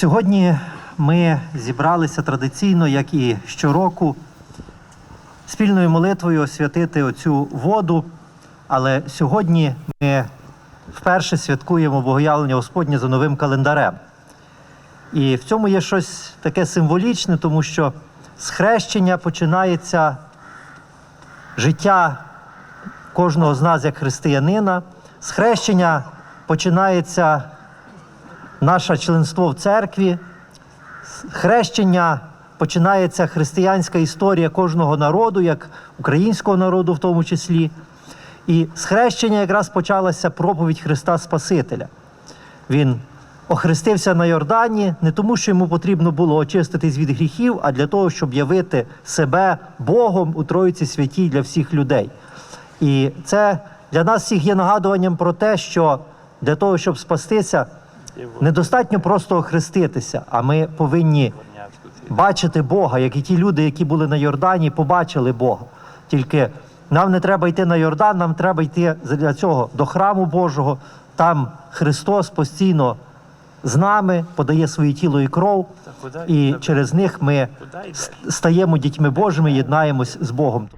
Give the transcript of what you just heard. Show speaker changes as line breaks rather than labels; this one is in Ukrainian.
Сьогодні ми зібралися традиційно, як і щороку, спільною молитвою освятити оцю воду. Але сьогодні ми вперше святкуємо Богоявлення Господнє за новим календарем. І в цьому є щось таке символічне, тому що з хрещення починається життя кожного з нас як християнина. З хрещення починається наше членство в церкві. Хрещення починається християнська історія кожного народу, як українського народу в тому числі. І з хрещення якраз почалася проповідь Христа Спасителя. Він охрестився на Йордані не тому, що йому потрібно було очиститись від гріхів, а для того, щоб явити себе Богом у Троїці святій для всіх людей. І це для нас всіх є нагадуванням про те, що для того, щоб спастися, недостатньо просто охреститися, а ми повинні бачити Бога, як і ті люди, які були на Йордані, побачили Бога. Тільки нам не треба йти на Йордан, нам треба йти для цього до храму Божого. Там Христос постійно з нами подає своє тіло і кров, і через них ми стаємо дітьми Божими, єднаємось з Богом.